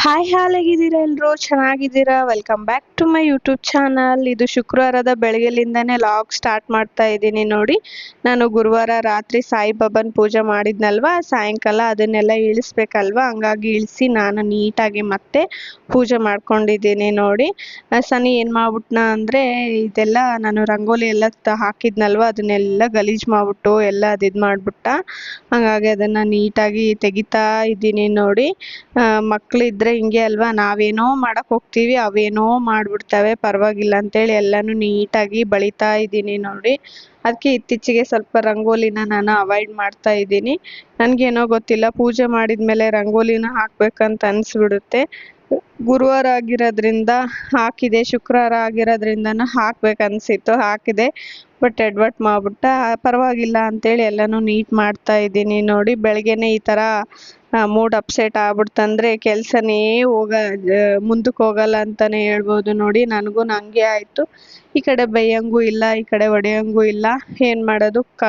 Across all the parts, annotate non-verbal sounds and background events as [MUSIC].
Hi ಹಾಲ್ ಹೇಗಿದ್ದೀರಾ ಎಲ್ಲರೂ ಚೆನ್ನಾಗಿದ್ದೀರಾ? Welcome back to my YouTube channel ಇದು ಶುಕ್ರವಾರದ ಬೆಳಗ್ಗೆಲಿಂದನೇ ಲಾಗ್ ಸ್ಟಾರ್ಟ್ ಮಾಡ್ತಾ ಇದ್ದೀನಿ ನೋಡಿ. ನಾನು ಗುರುವಾರ ರಾತ್ರಿ ಸಾಯಿಬಾಬನ್ ಪೂಜೆ ಮಾಡಿದ್ನಲ್ವಾ? ಸಾಯಂಕಾಲ ಅದನ್ನೆಲ್ಲ ಇಳಿಸ್ಬೇಕಲ್ವಾ? ಹಂಗಾಗಿ ಇಳಿಸಿ ನಾನು ನೀಟಾಗಿ ಮತ್ತೆ ಪೂಜೆ ಮಾಡ್ಕೊಂಡಿದ್ದೀನಿ ನೋಡಿ. ಸನಿ ಏನು ಮಾಡ್ಬಿಟ್ನ ಅಂದರೆ, ಇದೆಲ್ಲ ನಾನು ರಂಗೋಲಿ ಎಲ್ಲ ಹಾಕಿದ್ನಲ್ವಾ? ಅದನ್ನೆಲ್ಲ ಗಲೀಜು ಮಾಡ್ಬಿಟ್ಟು ಎಲ್ಲ ಅದು ಇದು ಮಾಡ್ಬಿಟ್ಟ. ಹಾಗಾಗಿ ಅದನ್ನು ನೀಟಾಗಿ ತೆಗಿತಾ ಇದ್ದೀನಿ ನೋಡಿ. ಮಕ್ಕಳಿದ್ರೆ ಹಿಂಗೆ ಅಲ್ವಾ? ನಾವೇನೋ ಮಾಡಕ್ ಹೋಗ್ತೀವಿ, ಅವೇನೋ ಮಾಡ್ಬಿಡ್ತವೆ, ಪರವಾಗಿಲ್ಲ ಅಂತೇಳಿ ಎಲ್ಲಾನು ನೀಟಾಗಿ ಬಳಿತಾ ಇದ್ದೀನಿ ನೋಡಿ. ಅದಕ್ಕೆ ಇತ್ತೀಚೆಗೆ ಸ್ವಲ್ಪ ರಂಗೋಲಿನ ನಾನು ಅವಾಯ್ಡ್ ಮಾಡ್ತಾ ಇದ್ದೀನಿ. ನನಗೇನೋ ಗೊತ್ತಿಲ್ಲ, ಪೂಜೆ ಮಾಡಿದ್ಮೇಲೆ ರಂಗೋಲಿನ ಹಾಕ್ಬೇಕಂತ ಅನ್ಸ್ಬಿಡುತ್ತೆ. ಗುರುವಾರ ಆಗಿರೋದ್ರಿಂದ ಹಾಕಿದೆ, ಶುಕ್ರವಾರ ಆಗಿರೋದ್ರಿಂದನೂ ಹಾಕ್ಬೇಕು ಅನ್ಸಿತ್ತು, ಹಾಕಿದೆ. ಬಟ್ ಎಡ್ವರ್ಟ್ ಮಾಡ್ಬಿಟ್ಟ ಪರವಾಗಿಲ್ಲ ಅಂತೇಳಿ ಎಲ್ಲನೂ ನೀಟ್ ಮಾಡ್ತಾ ಇದ್ದೀನಿ ನೋಡಿ. ಬೆಳಗ್ಗೆನೇ ಈ ಥರ ಮೂಡ್ ಅಪ್ಸೆಟ್ ಆಗ್ಬಿಡ್ತಂದ್ರೆ ಕೆಲಸನೇ ಹೋಗ ಮುಂದಕ್ಕೆ ಹೋಗಲ್ಲ ಅಂತಾನೆ ಹೇಳ್ಬೋದು ನೋಡಿ. ನನಗೂ ನನಗೆ ಆಯಿತು. ಈ ಕಡೆ ಬೈಯಂಗೂ ಇಲ್ಲ, ಈ ಕಡೆ ಹೊಡೆಯಂಗೂ ಇಲ್ಲ. ಏನು ಮಾಡೋದು? ಕ,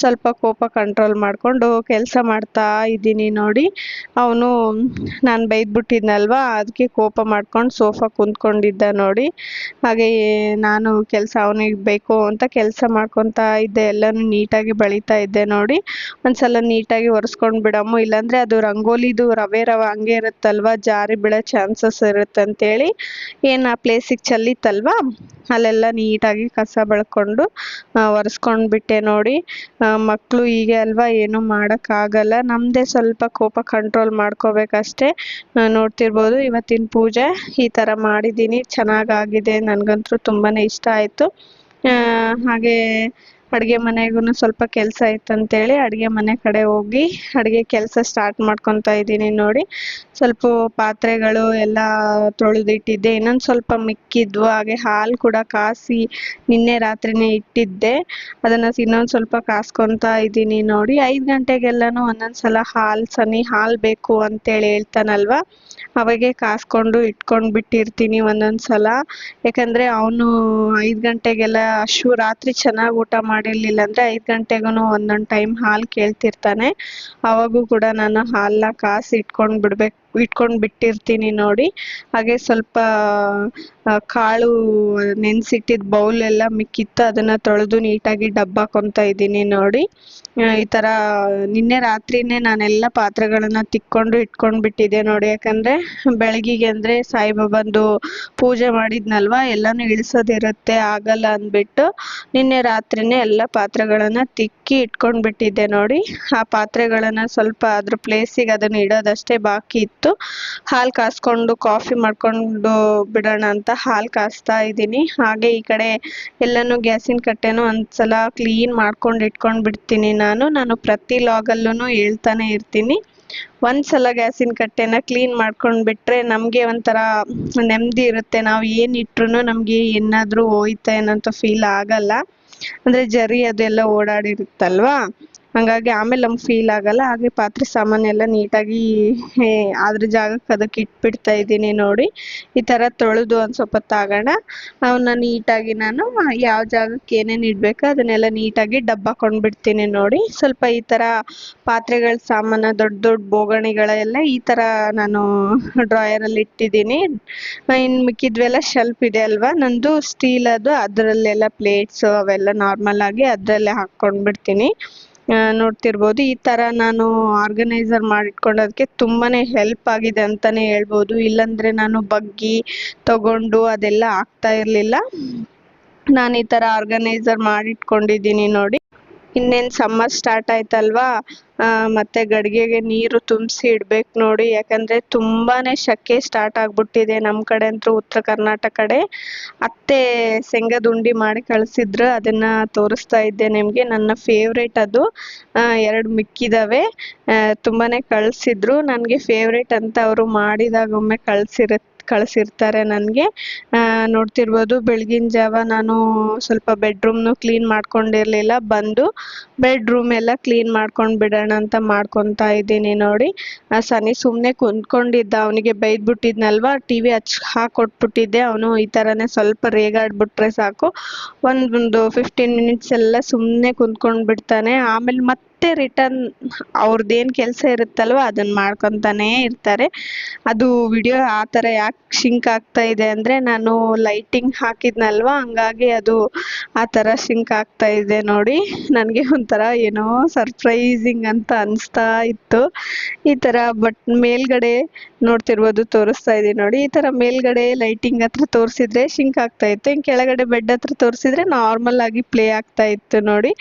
ಸ್ವಲ್ಪ ಕೋಪ ಕಂಟ್ರೋಲ್ ಮಾಡಿಕೊಂಡು ಕೆಲಸ ಮಾಡ್ತಾ ಇದ್ದೀನಿ ನೋಡಿ. ಅವನು, ನಾನು ಬೈದ್ಬಿಟ್ಟಿದ್ನಲ್ವಾ ಅದಕ್ಕೆ ಕೋಪ ಮಾಡ್ಕೊಂಡು ಸೋಫಾ ಕುಂತ್ಕೊಂಡಿದ್ದ ನೋಡಿ, ಹಾಗೆ ನಾನು ಕೆಲಸ ಅವನಿಗೆ ಬೇಕು ಅಂತ ಕೆಲಸ ಮಾಡ್ಕೊತಾ ಇದ್ದೆ, ಎಲ್ಲನೂ ನೀಟಾಗಿ ಬಳಿತಾ ಇದ್ದೆ ನೋಡಿ. ಒಂದ್ಸಲ ನೀಟಾಗಿ ಒರೆಸ್ಕೊಂಡು ಬಿಡಮ್ಮ, ಇಲ್ಲಾಂದರೆ ಅದು ರಂಗೋಲಿದು ರವೆ ರವೆ ಹಂಗೆ ಇರುತ್ತಲ್ವ, ಜಾರಿ ಬೀಳೋ ಚಾನ್ಸಸ್ ಇರುತ್ತೆ ಅಂತೇಳಿ. ಏನು ಆ ಪ್ಲೇಸಿಗೆ ಚೆಲ್ಲಿತ್ತಲ್ವಾ ಅಲ್ಲೆಲ್ಲ ನೀಟಾಗಿ ಕಸ ಬಳ್ಕೊಂಡು ಒರೆಸ್ಕೊಂಡು ಬಿಟ್ಟೆ ನೋಡಿ. ಮಕ್ಕಳು ಹೀಗೆ ಅಲ್ವಾ, ಏನು ಮಾಡೋಕ್ಕಾಗಲ್ಲ. ನಮ್ಮದೇ ಸ್ವಲ್ಪ ಕೋಪ ಕಂಟ್ರೋಲ್ ಮಾಡ್ಕೋಬೇಕಷ್ಟೇ. ನೋಡ್ತಿರ್ಬೋದು ನೋಡ್ತಿರ್ಬೋದು ಇವತ್ತಿನ ಪೂಜೆ ಈ ಥರ ಮಾಡಿದ್ದೀನಿ. ಚೆನ್ನಾಗಾಗಿದೆ. ನನಗಂತೂ ತುಂಬಾ ಇಷ್ಟ ಆಯಿತು. ಹಾಗೆ ಅಡುಗೆ ಮನೆಗೂ ಸ್ವಲ್ಪ ಕೆಲಸ ಇತ್ತಂತೇಳಿ ಅಡುಗೆ ಮನೆ ಕಡೆ ಹೋಗಿ ಅಡುಗೆ ಕೆಲಸ ಸ್ಟಾರ್ಟ್ ಮಾಡ್ಕೊತಾ ಇದ್ದೀನಿ ನೋಡಿ. ಸ್ವಲ್ಪ ಪಾತ್ರೆಗಳು ಎಲ್ಲ ತೊಳೆದಿಟ್ಟಿದ್ದೆ. ಇನ್ನೊಂದು ಸ್ವಲ್ಪ ಮಿಕ್ಕಿದ್ವು. ಹಾಗೆ ಹಾಲು ಕೂಡ ಕಾಸಿ ನಿನ್ನೆ ರಾತ್ರಿನೇ ಇಟ್ಟಿದ್ದೆ. ಅದನ್ನು ಇನ್ನೊಂದು ಸ್ವಲ್ಪ ಕಾಸ್ಕೊತಾ ಇದ್ದೀನಿ ನೋಡಿ. ಐದು ಗಂಟೆಗೆಲ್ಲನೂ ಒಂದೊಂದು ಸಲ ಹಾಲು, ಸನಿ ಹಾಲು ಬೇಕು ಅಂತೇಳಿ ಹೇಳ್ತಾನಲ್ವ? ಅವಾಗೆ ಕಾಸ್ಕೊಂಡು ಇಟ್ಕೊಂಡು ಬಿಟ್ಟಿರ್ತೀನಿ ಒಂದೊಂದು ಸಲ. ಯಾಕಂದರೆ ಅವನು ಐದು ಗಂಟೆಗೆಲ್ಲ ಅಶು ರಾತ್ರಿ ಚೆನ್ನಾಗಿ ಊಟ ಮಾಡಿರಲಿಲ್ಲ ಅಂದರೆ ಐದು ಗಂಟೆಗೂ ಒಂದೊಂದು ಟೈಮ್ ಹಾಲು ಕೇಳ್ತಿರ್ತಾನೆ. ಅವಾಗೂ ಕೂಡ ನಾನು ಹಾಲನ್ನ ಕಾಸಿ ಇಟ್ಕೊಂಡು ಬಿಡ್ಬೇಕು. ಇಟ್ಕೊಂಡು ಬಿಟ್ಟಿರ್ತೀನಿ ನೋಡಿ. ಹಾಗೆ ಸ್ವಲ್ಪ ಕಾಳು ನೆನೆಸಿಟ್ಟಿದ್ದ ಬೌಲ್ ಎಲ್ಲ ಮಿಕ್ಕಿತ್ತು. ಅದನ್ನು ತೊಳೆದು ನೀಟಾಗಿ ಡಬ್ಬ ಹಾಕೊತಾ ಇದ್ದೀನಿ ನೋಡಿ. ಈ ಥರ ನಿನ್ನೆ ರಾತ್ರಿನೇ ನಾನೆಲ್ಲ ಪಾತ್ರೆಗಳನ್ನ ತಿಕ್ಕೊಂಡು ಇಟ್ಕೊಂಡು ಬಿಟ್ಟಿದ್ದೆ ನೋಡಿ. ಯಾಕಂದರೆ ಬೆಳಗಿಗೆ ಅಂದರೆ ಸಾಯಿಬಾಬಂದು ಪೂಜೆ ಮಾಡಿದ್ನಲ್ವಾ? ಎಲ್ಲನೂ ಇಳಿಸೋದಿರುತ್ತೆ, ಆಗಲ್ಲ ಅಂದ್ಬಿಟ್ಟು ನಿನ್ನೆ ರಾತ್ರಿನೇ ಎಲ್ಲ ಪಾತ್ರೆಗಳನ್ನು ತಿಕ್ಕಿ ಇಟ್ಕೊಂಡು ಬಿಟ್ಟಿದ್ದೆ ನೋಡಿ. ಆ ಪಾತ್ರೆಗಳನ್ನು ಸ್ವಲ್ಪ ಅದ್ರ ಪ್ಲೇಸಿಗೆ ಅದನ್ನು ಇಡೋದಷ್ಟೇ ಬಾಕಿ ಇತ್ತು. ಹಾಲು ಕಾಸ್ಕೊಂಡು ಕಾಫಿ ಮಾಡ್ಕೊಂಡು ಬಿಡೋಣ ಅಂತ ಹಾಲು ಕಾಸ್ತಾ ಇದ್ದೀನಿ. ಹಾಗೆ ಈ ಕಡೆ ಎಲ್ಲನೂ ಗ್ಯಾಸಿನ ಕಟ್ಟೆನೂ ಒಂದ್ಸಲ ಕ್ಲೀನ್ ಮಾಡ್ಕೊಂಡು ಇಟ್ಕೊಂಡು ಬಿಡ್ತೀನಿ ನಾನು. ನಾನು ಪ್ರತಿ ಲಾಗಲ್ಲೂ ಹೇಳ್ತಾನೆ ಇರ್ತೀನಿ. ಒಂದ್ಸಲ ಗ್ಯಾಸಿನ ಕಟ್ಟೆನ ಕ್ಲೀನ್ ಮಾಡ್ಕೊಂಡು ಬಿಟ್ರೆ ನಮಗೆ ಒಂಥರ ನೆಮ್ಮದಿ ಇರುತ್ತೆ. ನಾವು ಏನು ಇಟ್ರು ನಮಗೆ ಏನಾದರೂ ಹೋಯ್ತಾ ಅಂತ ಫೀಲ್ ಆಗಲ್ಲ. ಅಂದರೆ ಜರಿ ಅದೆಲ್ಲ ಓಡಾಡಿರುತ್ತಲ್ವಾ? ಹಂಗಾಗಿ ಆಮೇಲೆ ನಮ್ಗೆ ಫೀಲ್ ಆಗಲ್ಲ. ಹಾಗೆ ಪಾತ್ರೆ ಸಾಮಾನೆಲ್ಲ ನೀಟಾಗಿ ಅದ್ರ ಜಾಗಕ್ಕೆ ಅದಕ್ಕೆ ಇಟ್ಬಿಡ್ತಾ ಇದ್ದೀನಿ ನೋಡಿ. ಈ ಥರ ತೊಳೆದು ಒಂದು ಸ್ವಲ್ಪ ತಾಗೋಣ. ಅವನ್ನ ನೀಟಾಗಿ ನಾನು ಯಾವ ಜಾಗಕ್ಕೆ ಏನೇನು ಇಡಬೇಕು ಅದನ್ನೆಲ್ಲ ನೀಟಾಗಿ ಡಬ್ಬ ಕೊಂಡ್ಬಿಡ್ತೀನಿ ನೋಡಿ. ಸ್ವಲ್ಪ ಈ ಥರ ಪಾತ್ರೆಗಳ ಸಾಮಾನು ದೊಡ್ಡ ದೊಡ್ಡ ಬೋಗಣಿಗಳೆಲ್ಲ ಈ ಥರ ನಾನು ಡ್ರಾಯರಲ್ಲಿ ಇಟ್ಟಿದ್ದೀನಿ. ಇನ್ನು ಮಿಕ್ಕಿದ್ವೆಲ್ಲ ಶೆಲ್ಫ್ ಇದೆ ಅಲ್ವಾ? ನಂದು ಸ್ಟೀಲ್ ಅದು, ಅದರಲ್ಲೆಲ್ಲ ಪ್ಲೇಟ್ಸು ಅವೆಲ್ಲ ನಾರ್ಮಲ್ ಆಗಿ ಅದರಲ್ಲೇ ಹಾಕ್ಕೊಂಡ್ಬಿಡ್ತೀನಿ. ನೋಡ್ತಿರ್ಬೋದು. ಈ ತರ ನಾನು ಆರ್ಗನೈಸರ್ ಮಾಡಿಟ್ಕೊಳ್ಳೋದಕ್ಕೆ ತುಂಬಾನೇ ಹೆಲ್ಪ್ ಆಗಿದೆ ಅಂತಾನೆ ಹೇಳ್ಬೋದು. ಇಲ್ಲಾಂದರೆ ನಾನು ಬಗ್ಗಿ, ತಗೊಂಡು ಅದೆಲ್ಲ ಆಗ್ತಾ ಇರಲಿಲ್ಲ. ನಾನು ಈ ತರ ಆರ್ಗನೈಸರ್ ಮಾಡಿಟ್ಕೊಂಡಿದ್ದೀನಿ ನೋಡಿ. ಇನ್ನೇನು ಸಮ್ಮರ್ ಸ್ಟಾರ್ಟ್ ಆಯ್ತಲ್ವಾ? ಮತ್ತೆ ಗಡಿಗೆಗೆ ನೀರು ತುಂಬಿಸಿ ಇಡ್ಬೇಕು ನೋಡಿ. ಯಾಕಂದರೆ ತುಂಬಾ ಸೆಕೆ ಸ್ಟಾರ್ಟ್ ಆಗಿಬಿಟ್ಟಿದೆ ನಮ್ಮ ಕಡೆ ಅಂತೂ ಉತ್ತರ ಕರ್ನಾಟಕ ಕಡೆ. ಅತ್ತೆ ಶೇಂಗದ ಉಂಡೆ ಮಾಡಿ ಕಳಿಸಿದ್ರು. ಅದನ್ನು ತೋರಿಸ್ತಾ ಇದ್ದೆ ನಿಮಗೆ. ನನ್ನ ಫೇವ್ರೇಟ್ ಅದು. ಎರಡು ಮಿಕ್ಕಿದಾವೆ. ತುಂಬಾ ಕಳಿಸಿದ್ರು. ನನಗೆ ಫೇವ್ರೇಟ್ ಅಂತ ಅವರು ಮಾಡಿದಾಗ ಒಮ್ಮೆ ಕಳಿಸಿರ ಕಳಿಸಿರ್ತಾರೆ ನನಗೆ. ನೋಡ್ತಿರ್ಬೋದು ಬೆಳಗಿನ ಜಾವ ನಾನು ಸ್ವಲ್ಪ ಬೆಡ್ರೂಮ್ನು ಕ್ಲೀನ್ ಮಾಡ್ಕೊಂಡಿರಲಿಲ್ಲ. ಬಂದು ಬೆಡ್ರೂಮ್ ಎಲ್ಲ ಕ್ಲೀನ್ ಮಾಡ್ಕೊಂಡು ಬಿಡೋಣ ಅಂತ ಮಾಡ್ಕೊತಾ ಇದ್ದೀನಿ ನೋಡಿ. ಆ, ಸನಿ ಸುಮ್ಮನೆ ಕುಂತ್ಕೊಂಡಿದ್ದ. ಅವನಿಗೆ ಬೈದ್ಬಿಟ್ಟಿದ್ನಲ್ವಾ? ಟಿ ವಿ ಹಚ್, ಹಾಕೊಟ್ಬಿಟ್ಟಿದ್ದೆ. ಅವನು ಈ ಥರನೇ ಸ್ವಲ್ಪ ರೇಗಾಡ್ಬಿಟ್ರೆ ಸಾಕು. ಒಂದೊಂದು ಫಿಫ್ಟೀನ್ ಮಿನಿಟ್ಸ್ ಎಲ್ಲ ಸುಮ್ಮನೆ ಕುಂತ್ಕೊಂಡು ಬಿಡ್ತಾನೆ ಆಮೇಲೆ ಮತ್ತೆ ಮತ್ತೆ ರಿಟರ್ನ್ ಅವ್ರದ್ದೇನು ಕೆಲಸ ಇರುತ್ತಲ್ವ ಅದನ್ನ ಮಾಡ್ಕೊತಾನೇ ಇರ್ತಾರೆ. ಅದು ವಿಡಿಯೋ ಆ ಥರ ಯಾಕೆ ಶಿಂಕ್ ಆಗ್ತಾ ಇದೆ ಅಂದರೆ ನಾನು ಲೈಟಿಂಗ್ ಹಾಕಿದ್ನಲ್ವ, ಹಂಗಾಗಿ ಅದು ಆ ಥರ ಶಿಂಕ್ ಆಗ್ತಾ ಇದೆ ನೋಡಿ. ನನಗೆ ಒಂಥರ ಏನೋ ಸರ್ಪ್ರೈಸಿಂಗ್ ಅಂತ ಅನಿಸ್ತಾ ಇತ್ತು. ಈ ಥರ ಬಟ್ ಮೇಲ್ಗಡೆ ನೋಡ್ತಿರ್ಬೋದು ತೋರಿಸ್ತಾ ಇದೀನಿ ನೋಡಿ. ಈ ಥರ ಮೇಲ್ಗಡೆ ಲೈಟಿಂಗ್ ಹತ್ರ ತೋರಿಸಿದ್ರೆ ಶಿಂಕ್ ಆಗ್ತಾ ಇತ್ತು. ಹಿಂಗೆ ಕೆಳಗಡೆ ಬೆಡ್ ಹತ್ರ ತೋರಿಸಿದ್ರೆ ನಾರ್ಮಲ್ ಆಗಿ ಪ್ಲೇ ಆಗ್ತಾ ಇತ್ತು ನೋಡಿ.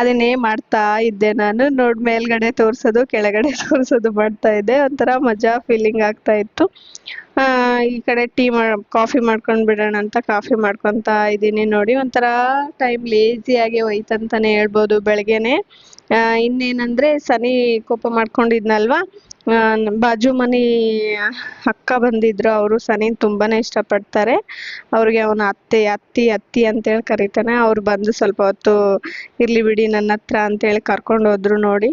ಅದನ್ನೇ ಮಾಡ್ತಾ ಇದ್ದೆ ನಾನು. ನೋಡ್ ಮೇಲ್ಗಡೆ ತೋರಿಸೋದು ಕೆಳಗಡೆ [LAUGHS] ತೋರಿಸೋದು ಮಾಡ್ತಾ ಇದ್ದೆ. ಒಂಥರ ಮಜಾ ಫೀಲಿಂಗ್ ಆಗ್ತಾ ಇತ್ತು. ಆ, ಈ ಕಡೆ ಟೀ ಮಾ ಕಾಫಿ ಮಾಡ್ಕೊಂಡ್ ಬಿಡೋಣ ಅಂತ ಕಾಫಿ ಮಾಡ್ಕೊಂತ ಇದ್ದೀನಿ ನೋಡಿ. ಒಂಥರ ಟೈಮ್ ಲೇಸಿಯಾಗಿ ಹೋಯ್ತಂತಾನೆ ಹೇಳ್ಬೋದು ಬೆಳಗ್ಗೆನೆ. ಇನ್ನೇನಂದ್ರೆ ಸನಿ ಕೋಪ ಮಾಡ್ಕೊಂಡಿದ್ನಲ್ವಾ? ಬಾಜು ಮನೆ ಅಕ್ಕ ಬಂದಿದ್ರು, ಅವರು ಸನಿನ್ ತುಂಬಾನೇ ಇಷ್ಟಪಡ್ತಾರೆ. ಅವ್ರಿಗೆ ಅವನ ಅತ್ತೆ, ಅತ್ತಿ ಅತ್ತಿ ಅಂತೇಳಿ ಕರಿತಾನೆ. ಅವ್ರು ಬಂದು ಸ್ವಲ್ಪ ಹೊತ್ತು ಇರ್ಲಿ ಬಿಡಿ ನನ್ನ ಹತ್ರ ಅಂತೇಳಿ ಕರ್ಕೊಂಡು ಹೋದ್ರು ನೋಡಿ.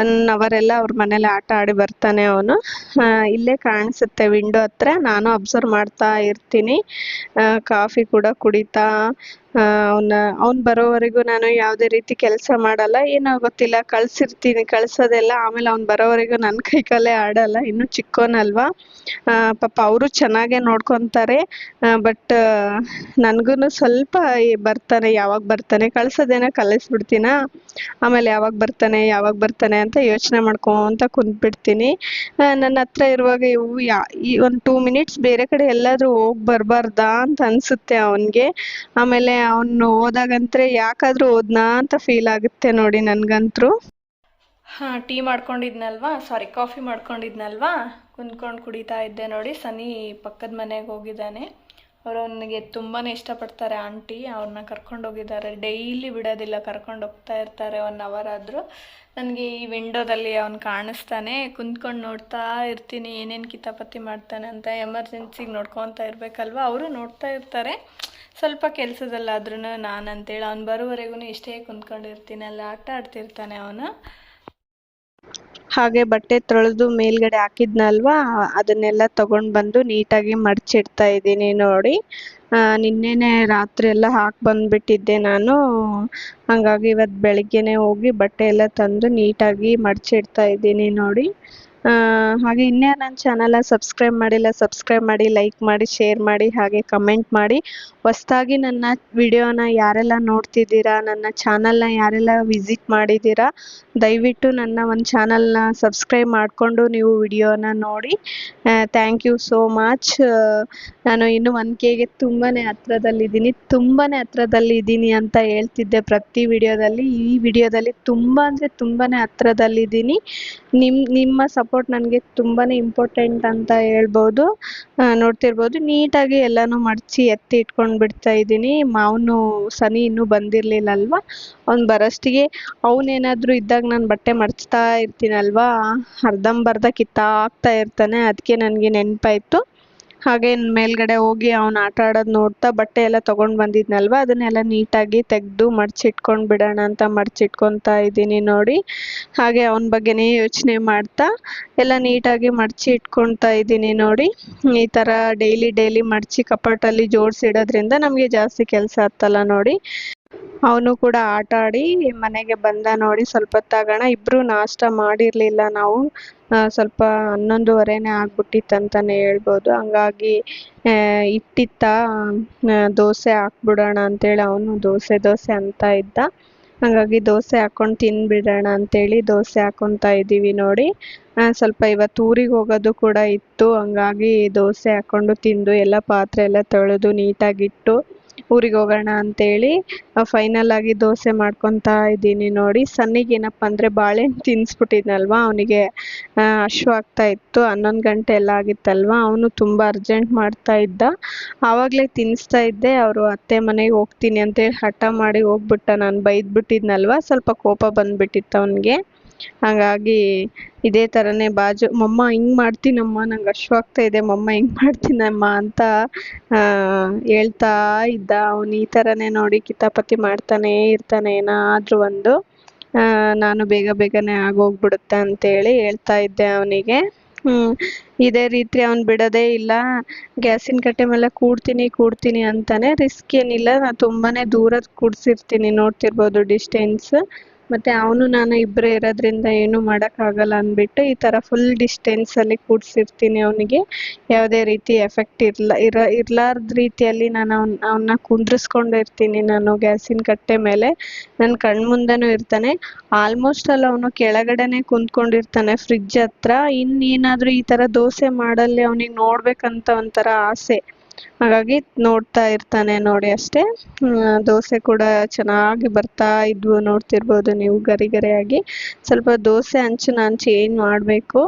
ಒನ್ ಅವರ್ ಎಲ್ಲ ಅವ್ರ ಮನೇಲಿ ಆಟ ಆಡಿ ಬರ್ತಾನೆ ಅವನು. ಇಲ್ಲೇ ಕಾಣಿಸುತ್ತೆ ವಿಂಡೋ ಹತ್ರ. ನಾನು ಅಬ್ಸರ್ವ್ ಮಾಡ್ತಾ ಇರ್ತೀನಿ. ಕಾಫಿ ಕೂಡ ಕುಡಿತಾ ಅವನ, ಅವ್ನು ಬರೋವರೆಗೂ ನಾನು ಯಾವುದೇ ರೀತಿ ಕೆಲಸ ಮಾಡಲ್ಲ. ಏನೋ ಗೊತ್ತಿಲ್ಲ, ಕಳ್ಸಿರ್ತೀನಿ, ಕಳ್ಸೋದೆಲ್ಲ ಆಮೇಲೆ ಅವ್ನು ಬರೋವರೆಗೂ ನನ್ನ ಕೈ ಕಾಲೇ ಆಡಲ್ಲ, ಇನ್ನು ಚಿಕ್ಕೋನಲ್ವಾ? ಪಾಪ ಅವರು ಚೆನ್ನಾಗೇ ನೋಡ್ಕೊತಾರೆ. ಬಟ್ ನನಗೂ ಸ್ವಲ್ಪ ಬರ್ತಾನೆ, ಯಾವಾಗ ಬರ್ತಾನೆ, ಕಳ್ಸೋದೇನೋ ಕಲಿಸ್ಬಿಡ್ತೀನ? ಆಮೇಲೆ ಯಾವಾಗ ಬರ್ತಾನೆ ಯಾವಾಗ ಬರ್ತಾನೆ ಅಂತ ಯೋಚನೆ ಮಾಡ್ಕೊಂತ ಕುಂತ್ಬಿಡ್ತೀನಿ. ನನ್ನ ಹತ್ರ ಇರುವಾಗ ಇವು ಯಾ, ಈ ಒಂದು ಟೂ ಮಿನಿಟ್ಸ್ ಬೇರೆ ಕಡೆ ಎಲ್ಲಾದರೂ ಹೋಗಿ ಬರಬಾರ್ದಾ ಅಂತ ಅನ್ಸುತ್ತೆ ಅವನಿಗೆ. ಆಮೇಲೆ ಅವನು ಹೋದಾಗಂತ್ರೆ ಯಾಕಾದ್ರೂ ಹೋದ್ನಾ ಅಂತ ಫೀಲ್ ಆಗುತ್ತೆ ನೋಡಿ ನನ್ಗಂತ್ರು. ಹಾಂ, ಟೀ ಮಾಡ್ಕೊಂಡಿದ್ನಲ್ವಾ? Sorry coffee ಮಾಡ್ಕೊಂಡಿದ್ನಲ್ವಾ? ಕುಂತ್ಕೊಂಡು ಕುಡಿತಾ ಇದ್ದೆ ನೋಡಿ. ಸನಿ ಪಕ್ಕದ ಮನೆಗೆ ಹೋಗಿದ್ದಾನೆ. ಅವನಿಗೆ ತುಂಬಾ ಇಷ್ಟಪಡ್ತಾರೆ ಆಂಟಿ. ಅವ್ರನ್ನ ಕರ್ಕೊಂಡು ಹೋಗಿದ್ದಾರೆ. ಡೈಲಿ ಬಿಡೋದಿಲ್ಲ, ಕರ್ಕೊಂಡು ಹೋಗ್ತಾ ಇರ್ತಾರೆ ಒನ್ ಅವರ್ ಆದರೂ. ನನಗೆ ಈ ವಿಂಡೋದಲ್ಲಿ ಅವ್ನು ಕಾಣಿಸ್ತಾನೆ. ಕುಂತ್ಕೊಂಡು ನೋಡ್ತಾ ಇರ್ತೀನಿ. ಏನೇನು ಕಿತಾಪತಿ ಮಾಡ್ತಾನೆ ಅಂತ ಎಮರ್ಜೆನ್ಸಿಗೆ ನೋಡ್ಕೊತಾ ಇರಬೇಕಲ್ವ? ಅವರು ನೋಡ್ತಾ ಇರ್ತಾರೆ. ಸ್ವಲ್ಪ ಕೆಲಸದಲ್ಲಾದ್ರೂ ನಾನು ಅಂತೇಳಿ ಅವ್ನು ಬರೋವರೆಗೂ ಇಷ್ಟೇ ಕುಂತ್ಕೊಂಡಿರ್ತೀನಿ ಅಲ್ಲಿ ಆಟ ಆಡ್ತಿರ್ತಾನೆ ಅವನು. ಹಾಗೆ ಬಟ್ಟೆ ತೊಳೆದು ಮೇಲ್ಗಡೆ ಹಾಕಿದ್ನಲ್ವಾ? ಅದನ್ನೆಲ್ಲ ತಗೊಂಡ್ ಬಂದು ನೀಟಾಗಿ ಮಡ್ಚಿಡ್ತಾ ಇದ್ದೀನಿ ನೋಡಿ. ನಿನ್ನೆನೆ ರಾತ್ರಿ ಎಲ್ಲ ಹಾಕಿ ಬಂದ್ಬಿಟ್ಟಿದ್ದೆ ನಾನು. ಹಂಗಾಗಿ ಇವತ್ತು ಬೆಳಿಗ್ಗೆನೆ ಹೋಗಿ ಬಟ್ಟೆ ಎಲ್ಲ ತಂದು ನೀಟಾಗಿ ಮಡ್ಚಿಡ್ತಾ ಇದ್ದೀನಿ ನೋಡಿ. ಹಾಗೆ ಇನ್ನೇ ನನ್ನ ಚಾನಲ್ ಸಬ್ಸ್ಕ್ರೈಬ್ ಮಾಡಿಲ್ಲ ಸಬ್ಸ್ಕ್ರೈಬ್ ಮಾಡಿ ಲೈಕ್ ಮಾಡಿ ಶೇರ್ ಮಾಡಿ, ಹಾಗೆ ಕಮೆಂಟ್ ಮಾಡಿ. ಹೊಸ್ದಾಗಿ ನನ್ನ ವಿಡಿಯೋನ ಯಾರೆಲ್ಲ ನೋಡ್ತಿದ್ದೀರಾ, ನನ್ನ ಚಾನಲ್ನ ಯಾರೆಲ್ಲ ವಿಸಿಟ್ ಮಾಡಿದ್ದೀರಾ, ದಯವಿಟ್ಟು ನನ್ನ ಒಂದು ಚಾನಲ್ನ ಸಬ್ಸ್ಕ್ರೈಬ್ ಮಾಡಿಕೊಂಡು ನೀವು ವಿಡಿಯೋನ ನೋಡಿ. ಥ್ಯಾಂಕ್ ಯು ಸೋ ಮಚ್ ನಾನು ಇನ್ನು ಒನ್ ಕೆಗೆ ತುಂಬಾ ಹತ್ರದಲ್ಲಿದ್ದೀನಿ ತುಂಬಾ ಹತ್ರದಲ್ಲಿದ್ದೀನಿ ಅಂತ ಹೇಳ್ತಿದ್ದೆ ಪ್ರತಿ ವಿಡಿಯೋದಲ್ಲಿ ಈ ವಿಡಿಯೋದಲ್ಲಿ ತುಂಬ ಅಂದರೆ ತುಂಬಾ ಹತ್ರದಲ್ಲಿದ್ದೀನಿ. ನಿಮ್ಮ ನಿಮ್ಮ ಸಪೋರ್ಟ್ ನನಗೆ ತುಂಬಾ ಇಂಪಾರ್ಟೆಂಟ್ ಅಂತ ಹೇಳ್ಬೋದು. ನೋಡ್ತಿರ್ಬೋದು. ನೀಟಾಗಿ ಎಲ್ಲನೂ ಮಡಚಿ ಎತ್ತಿ ಇಟ್ಕೊಂಡು ಬಿಡ್ತಾ ಇದ್ದೀನಿ. ಮಾವನು ಸನಿ ಇನ್ನೂ ಬಂದಿರಲಿಲ್ಲ ಅಲ್ವಾ ಅವ್ನು ಬರೋಷ್ಟಿಗೆ ಅವನೇನಾದರೂ ಇದ್ದಾಗ ನಾನು ಬಟ್ಟೆ ಮಡಚ್ತಾ ಇರ್ತೀನಲ್ವಾ? ಅರ್ಧಂಬರ್ಧ ಕಿತ್ತಾಕ್ತಾ ಇರ್ತಾನೆ. ಅದಕ್ಕೆ ನನಗೆ ನೆನಪಾಯ್ತು. ಹಾಗೆ ಮೇಲ್ಗಡೆ ಹೋಗಿ ಅವ್ನು ಆಟ ಆಡೋದು ನೋಡ್ತಾ ಬಟ್ಟೆ ಎಲ್ಲ ತಗೊಂಡ್ ಬಂದಿದ್ನಲ್ವ? ಅದನ್ನೆಲ್ಲ ನೀಟಾಗಿ ತೆಗೆದು ಮಡ್ಚಿಟ್ಕೊಂಡ್ ಬಿಡೋಣ ಅಂತ ಮಡ್ಚಿಟ್ಕೊತಾ ಇದ್ದೀನಿ ನೋಡಿ. ಹಾಗೆ ಅವನ ಬಗ್ಗೆನೇ ಯೋಚನೆ ಮಾಡ್ತಾ ಎಲ್ಲ ನೀಟಾಗಿ ಮಡ್ಚಿ ಇಟ್ಕೊತಾ ಇದ್ದೀನಿ ನೋಡಿ. ಈ ಥರ ಡೈಲಿ ಡೈಲಿ ಮಡ್ಚಿ ಕಪಾಟಲ್ಲಿ ಜೋಡಿಸಿಡೋದ್ರಿಂದ ನಮಗೆ ಜಾಸ್ತಿ ಕೆಲಸ ಹತ್ತಲ್ಲ ನೋಡಿ. ಅವನು ಕೂಡ ಆಟ ಆಡಿ ಮನೆಗೆ ಬಂದ ನೋಡಿ ಸ್ವಲ್ಪ ಹೊತ್ತಾಗೋಣ ಇಬ್ರು ನಾಷ್ಟ ಮಾಡಿರಲಿಲ್ಲ ನಾವು. ಸ್ವಲ್ಪ ಹನ್ನೊಂದುವರೆನೇ ಆಗ್ಬಿಟ್ಟಿತ್ತು ಅಂತಾನೆ ಹೇಳ್ಬೋದು. ಹಂಗಾಗಿ ಇಟ್ಟಿತ್ತ ದೋಸೆ ಹಾಕ್ಬಿಡೋಣ ಅಂತೇಳಿ ಅವನು ದೋಸೆ ದೋಸೆ ಅಂತ ಇದ್ದ. ಹಾಗಾಗಿ ದೋಸೆ ಹಾಕೊಂಡು ತಿನ್ಬಿಡೋಣ ಅಂತೇಳಿ ದೋಸೆ ಹಾಕೊತಾ ಇದ್ದೀವಿ ನೋಡಿ. ಸ್ವಲ್ಪ ಇವತ್ತು ಊರಿಗೆ ಹೋಗೋದು ಕೂಡ ಇತ್ತು. ಹಂಗಾಗಿ ದೋಸೆ ಹಾಕೊಂಡು ತಿಂದು ಎಲ್ಲ ಪಾತ್ರೆ ಎಲ್ಲ ತೊಳೆದು ನೀಟಾಗಿಟ್ಟು ಊರಿಗೆ ಹೋಗೋಣ ಅಂತೇಳಿ ಫೈನಲ್ ಆಗಿ ದೋಸೆ ಮಾಡ್ಕೊತಾ ಇದ್ದೀನಿ ನೋಡಿ. ಸನ್ನಿಗೆ ಏನಪ್ಪ ಅಂದರೆ ಬಾಳೆಹಣ್ಣು ತಿನ್ನಿಸ್ಬಿಟ್ಟಿದ್ನಲ್ವಾ ಅವನಿಗೆ. ಹಶ್ವು ಆಗ್ತಾ ಇತ್ತು, ಹನ್ನೊಂದು ಗಂಟೆ ಎಲ್ಲ ಆಗಿತ್ತಲ್ವಾ, ಅವನು ತುಂಬ ಅರ್ಜೆಂಟ್ ಮಾಡ್ತಾ ಇದ್ದ. ಆವಾಗಲೇ ತಿನ್ನಿಸ್ತಾ ಇದ್ದೆ, ಅವರು ಅತ್ತೆ ಮನೆಗೆ ಹೋಗ್ತೀನಿ ಅಂತೇಳಿ ಹಠ ಮಾಡಿ ಹೋಗ್ಬಿಟ್ಟ, ನಾನು ಬೈದ್ಬಿಟ್ಟಿದ್ನಲ್ವಾ, ಸ್ವಲ್ಪ ಕೋಪ ಬಂದ್ಬಿಟ್ಟಿತ್ತು ಅವನಿಗೆ. ಹಾಗಾಗಿ ಇದೇ ಥರನೇ ಬಾಜು, ಮಮ್ಮ, ಹಿಂಗೆ ಮಾಡ್ತೀನಮ್ಮ, ನಂಗೆ ಅಶ್ವಾಗ್ತಾ ಇದೆ, ಮಮ್ಮ, ಹಿಂಗೆ ಮಾಡ್ತೀನಮ್ಮ ಅಂತ ಹೇಳ್ತಾ ಇದ್ದ. ಅವನು ಈ ಥರನೇ ನೋಡಿ ಕಿತಾಪತಿ ಮಾಡ್ತಾನೇ ಇರ್ತಾನೆ, ಏನಾದರೂ ಒಂದು ನಾನು ಬೇಗ ಬೇಗನೆ ಆಗೋಗ್ಬಿಡುತ್ತೆ ಅಂತೇಳಿ ಹೇಳ್ತಾ ಇದ್ದೆ ಅವನಿಗೆ. ಇದೇ ರೀತಿ ಅವ್ನು ಬಿಡೋದೇ ಇಲ್ಲ. ಗ್ಯಾಸಿನ ಕಟ್ಟೆ ಮೇಲೆ ಕೂಡ್ತೀನಿ ಕೂಡ್ತೀನಿ ಅಂತಾನೆ, ರಿಸ್ಕ್ ಏನಿಲ್ಲ ನಾನು ತುಂಬಾನೇ ದೂರ ಕೂಡ್ಸಿರ್ತೀನಿ, ನೋಡ್ತಿರ್ಬೋದು, ಡಿಸ್ಟೆನ್ಸ್. ಮತ್ತು ಅವನು ನಾನು ಇಬ್ಬರೇ ಇರೋದ್ರಿಂದ ಏನೂ ಮಾಡೋಕ್ಕಾಗಲ್ಲ ಅಂದ್ಬಿಟ್ಟು ಈ ಥರ ಫುಲ್ ಡಿಸ್ಟೆನ್ಸಲ್ಲಿ ಕೂಡಿಸಿರ್ತೀನಿ ಅವನಿಗೆ. ಯಾವುದೇ ರೀತಿ ಎಫೆಕ್ಟ್ ಇರಲ್ಲ ಇರ, ಇರ್ಲಾರ್ದ ರೀತಿಯಲ್ಲಿ ನಾನು ಅವ್ನ ಅವನ್ನ ಕುಂದ್ರಿಸ್ಕೊಂಡಿರ್ತೀನಿ ನಾನು ಗ್ಯಾಸಿನ ಕಟ್ಟೆ ಮೇಲೆ. ನನ್ನ ಕಣ್ಮುಂದೆನೂ ಇರ್ತಾನೆ. ಆಲ್ಮೋಸ್ಟ್ ಅಲ್ಲಿ ಅವನು ಕೆಳಗಡೆನೇ ಕುಂತ್ಕೊಂಡಿರ್ತಾನೆ ಫ್ರಿಜ್ ಹತ್ರ. ಇನ್ನೇನಾದರೂ ಈ ಥರ ದೋಸೆ ಮಾಡಲ್ಲಿ ಅವನಿಗೆ ನೋಡಬೇಕಂತ ಒಂಥರ ಆಸೆ. ಹಾಗಾಗಿ ನೋಡ್ತಾ ಇರ್ತಾನೆ ನೋಡಿ ಅಷ್ಟೇ. ದೋಸೆ ಕೂಡ ಚೆನ್ನಾಗಿ ಬರ್ತಾ ಇದ್ವು ನೋಡ್ತಿರ್ಬೋದು ನೀವು ಗರಿ ಗರಿಯಾಗಿ ಸ್ವಲ್ಪ ದೋಸೆ ಹಂಚು ನಾನು ಚೇಂಜ್ ಮಾಡಬೇಕು.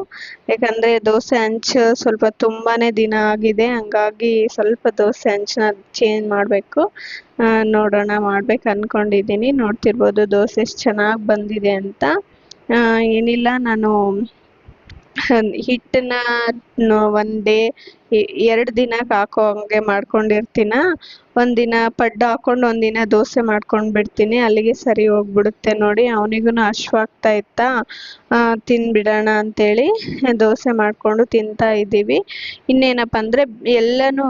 ಯಾಕಂದರೆ ದೋಸೆ ಹಂಚು ಸ್ವಲ್ಪ ತುಂಬಾ ದಿನ ಆಗಿದೆ, ಹಂಗಾಗಿ ಸ್ವಲ್ಪ ದೋಸೆ ಹಂಚನ್ನ ಚೇಂಜ್ ಮಾಡಬೇಕು. ನೋಡೋಣ ಮಾಡ್ಬೇಕು ಅಂದ್ಕೊಂಡಿದ್ದೀನಿ ನೋಡ್ತಿರ್ಬೋದು ದೋಸೆ ಚೆನ್ನಾಗಿ ಬಂದಿದೆ ಅಂತ. ಏನಿಲ್ಲ, ನಾನು [LAUGHS] ಹಿಟ್ಟನ್ನ ಒಂದು ಡೇ ಎರಡು ದಿನಕ್ಕೆ ಹಾಕೋ ಹಂಗೆ ಮಾಡ್ಕೊಂಡಿರ್ತೀನ. ಒಂದಿನ ಪಡ್ಡು ಹಾಕೊಂಡು ಒಂದಿನ ದೋಸೆ ಮಾಡ್ಕೊಂಡು ಬಿಡ್ತೀನಿ. ಅಲ್ಲಿಗೆ ಸರಿ ಹೋಗ್ಬಿಡುತ್ತೆ ನೋಡಿ. ಅವನಿಗೂ ಹಶ್ವಾಗ್ತಾ ಇತ್ತಾ. ಆ, ತಿಂದ್ಬಿಡೋಣ ಅಂತೇಳಿ ದೋಸೆ ಮಾಡಿಕೊಂಡು ತಿಂತಾ ಇದ್ದೀವಿ. ಇನ್ನೇನಪ್ಪ ಅಂದರೆ ಎಲ್ಲನೂ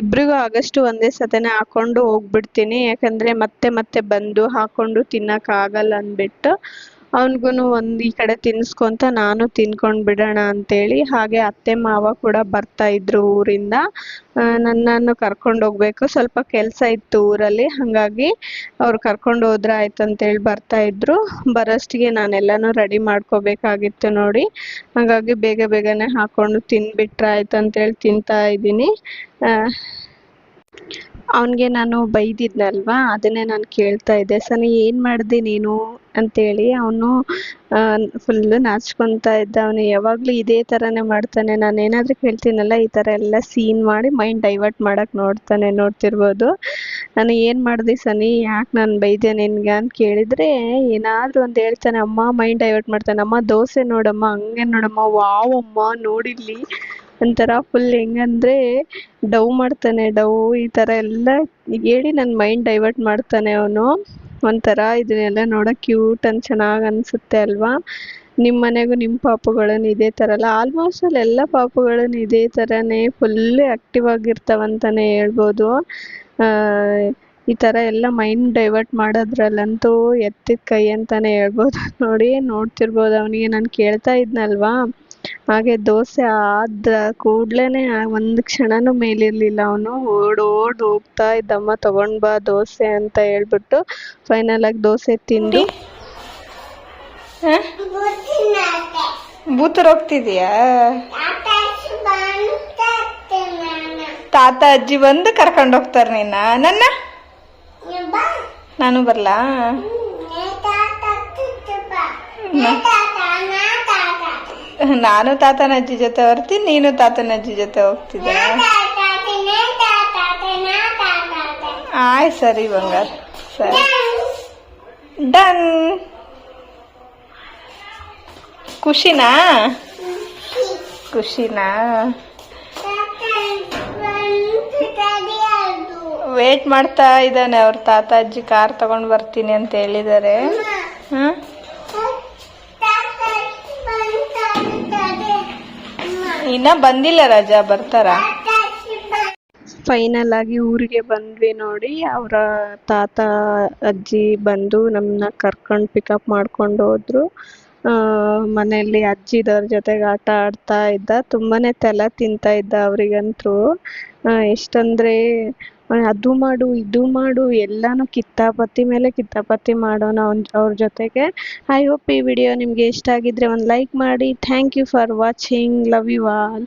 ಇಬ್ಬರಿಗೂ ಆಗಷ್ಟು ಒಂದೇ ಸತೆನೆ ಹಾಕೊಂಡು ಹೋಗ್ಬಿಡ್ತೀನಿ. ಯಾಕಂದರೆ ಮತ್ತೆ ಮತ್ತೆ ಬಂದು ಹಾಕೊಂಡು ತಿನ್ನೋಕ್ಕಾಗಲ್ಲ ಅಂದ್ಬಿಟ್ಟು. ಅವನಿಗೂ ಒಂದು ಈ ಕಡೆ ತಿನ್ನಿಸ್ಕೊಂತ ನಾನು ತಿನ್ಕೊಂಡು ಬಿಡೋಣ ಅಂತೇಳಿ, ಹಾಗೆ ಅತ್ತೆ ಮಾವ ಕೂಡ ಬರ್ತಾ ಇದ್ರು ಊರಿಂದ. ನನ್ನನ್ನು ಕರ್ಕೊಂಡು ಹೋಗ್ಬೇಕು. ಸ್ವಲ್ಪ ಕೆಲಸ ಇತ್ತು ಊರಲ್ಲಿ, ಹಾಗಾಗಿ ಅವ್ರು ಕರ್ಕೊಂಡು ಹೋದ್ರೆ ಆಯ್ತು ಅಂತೇಳಿ ಬರ್ತಾ ಇದ್ರು. ಬರೋಷ್ಟಿಗೆ ನಾನೆಲ್ಲನೂ ರೆಡಿ ಮಾಡ್ಕೋಬೇಕಾಗಿತ್ತು ನೋಡಿ. ಹಾಗಾಗಿ ಬೇಗ ಬೇಗನೆ ಹಾಕೊಂಡು ತಿಂದ್ಬಿಟ್ರೆ ಆಯ್ತು ಅಂತೇಳಿ ತಿಂತಾ ಇದ್ದೀನಿ. ಅವನಿಗೆ ನಾನು ಬೈದಿದ್ನಲ್ವಾ ಅದನ್ನೇ ನಾನು ಕೇಳ್ತಾ ಇದ್ದೆ. ಸನಿ ಏನು ಮಾಡಿದೆ ನೀನು? ಅಂತೇಳಿ ಅವನು ಫುಲ್ಲು ನಾಚ್ಕೊತಾ ಇದ್ದ. ಅವನು ಯಾವಾಗಲೂ ಇದೇ ಥರನೇ ಮಾಡ್ತಾನೆ. ನಾನು ಏನಾದರೂ ಕೇಳ್ತೀನಲ್ಲ, ಈ ಥರ ಎಲ್ಲ ಸೀನ್ ಮಾಡಿ ಮೈಂಡ್ ಡೈವರ್ಟ್ ಮಾಡೋಕ್ಕೆ ನೋಡ್ತಾನೆ, ನೋಡ್ತಿರ್ಬೋದು. ನಾನು ಏನು ಮಾಡಿದೆ ಸನಿ? ಯಾಕೆ ನಾನು ಬೈದೆ ನಿನ್ಗೆ? ಅಂತ ಕೇಳಿದರೆ, ಏನಾದರೂ ಒಂದು ಹೇಳ್ತಾನೆ. ಅಮ್ಮ ಮೈಂಡ್ ಡೈವರ್ಟ್ ಮಾಡ್ತಾನೆ. ಅಮ್ಮ, ದೋಸೆ ನೋಡಮ್ಮ, ಹಂಗೆ ನೋಡಮ್ಮ. ವಾವ್ ಅಮ್ಮ, ನೋಡಿಲ್ಲಿ. ಒಂಥರ ಫುಲ್ ಹೆಂಗಂದ್ರೆ ಡವ್ ಮಾಡ್ತಾನೆ ಡವ್ ಈ ಥರ ಎಲ್ಲ ಹೇಳಿ ನನ್ನ ಮೈಂಡ್ ಡೈವರ್ಟ್ ಮಾಡ್ತಾನೆ ಅವನು. ಒಂಥರ ಇದನ್ನೆಲ್ಲ ನೋಡೋಕೆ ಕ್ಯೂಟ್ ಅಂತ ಚೆನ್ನಾಗಿ ಅನಿಸುತ್ತೆ ಅಲ್ವಾ? ನಿಮ್ಮ ಮನೆಗೂ ನಿಮ್ಮ ಪಾಪುಗಳನ್ನು ಇದೇ ಥರ ಅಲ್ಲ ಆಲ್ಮೋಸ್ಟ್ ಅಲ್ಲಿ ಎಲ್ಲ ಪಾಪುಗಳನ್ನು ಇದೇ ಥರನೇ ಫುಲ್ ಆ್ಯಕ್ಟಿವ್ ಆಗಿರ್ತಾವಂತಲೇ ಹೇಳ್ಬೋದು. ಈ ಥರ ಎಲ್ಲ ಮೈಂಡ್ ಡೈವರ್ಟ್ ಮಾಡೋದ್ರಲ್ಲಂತೂ ಎತ್ತಿದ ಕೈ ಅಂತಲೇ ಹೇಳ್ಬೋದು. [LAUGHS] ನೋಡಿ, ನೋಡ್ತಿರ್ಬೋದು ಅವನಿಗೆ. ನಾನು ಕೇಳ್ತಾ ಇದ್ನಲ್ವಾ? ಹಾಗೆ ದೋಸೆ ಆದ ಕೂಡ್ಲೇನೆ ಒಂದು ಕ್ಷಣನೂ ಮೇಲಿರಲಿಲ್ಲ ಅವನು. ಓಡ್ ಓಡ್ ಹೋಗ್ತಾ ಇದ್ದಮ್ಮ ತಗೊಂಡ್ ಬಾ ದೋಸೆ ಅಂತ ಹೇಳ್ಬಿಟ್ಟು ಫೈನಲ್ ಆಗಿ ದೋಸೆ ತಿಂದು. ಬೂತರ್ ಹೋಗ್ತಿದೀಯಾ? ತಾತ ಅಜ್ಜಿ ಬಂದು ಕರ್ಕೊಂಡು ಹೋಗ್ತಾರೆ ನಿನ್ನ. ನನ್ನ? ನಾನು ಬರ್ಲಾ? ನಾನು ತಾತನ ಅಜ್ಜಿ ಜೊತೆ ಬರ್ತೀನಿ ನೀನು ತಾತನ ಅಜ್ಜಿ ಜೊತೆ ಹೋಗ್ತಿದ್ದೆ ಆಯ್ ಸರಿ ಬಂಗಾರ ಸರಿ. ಡನ್. ಖುಷಿನಾ? ಖುಷಿನಾ? ವೇಟ್ ಮಾಡ್ತಾ ಇದ್ದಾನೆ ಅವ್ರ ತಾತ ಅಜ್ಜಿ ಕಾರ್ ತಗೊಂಡ್ ಬರ್ತೀನಿ ಅಂತ ಹೇಳಿದ್ದಾರೆ. ಹ್ಮ್? ಇನ್ನ ಬಂದಿಲ್ಲ ರಜಾ, ಬರ್ತಾರ? ಫೈನಲ್ ಆಗಿ ಊರಿಗೆ ಬಂದ್ವಿ ನೋಡಿ, ಅವರ ತಾತ, ಅಜ್ಜಿ ಬಂದು ನಮ್ಮನ್ನ ಕರ್ಕೊಂಡು ಪಿಕಪ್ ಮಾಡ್ಕೊಂಡು ಹೋದ್ರು. ಮನೆಯಲ್ಲಿ ಅಜ್ಜಿದವ್ರ ಜೊತೆಗೆ ಆಟ ಆಡ್ತಾ ಇದ್ದ, ತುಂಬಾನೇ ತಲೆ ತಿಂತಾ ಇದ್ದ ಅವ್ರಿಗಂತೂ. ಎಷ್ಟಂದ್ರೆ ಅದು ಮಾಡು, ಇದು ಮಾಡು, ಎಲ್ಲಾನು ಕಿತ್ತಾಪತ್ತಿ ಮೇಲೆ ಕಿತ್ತಾಪತ್ತಿ ಮಾಡೋಣ ಅವ್ರ ಜೊತೆಗೆ. ಐ ಹೋಪ್ ಈ ವಿಡಿಯೋ ನಿಮಗೆ ಇಷ್ಟ ಆಗಿದ್ರೆ ಒಂದು ಲೈಕ್ ಮಾಡಿ. Thank you for watching love you all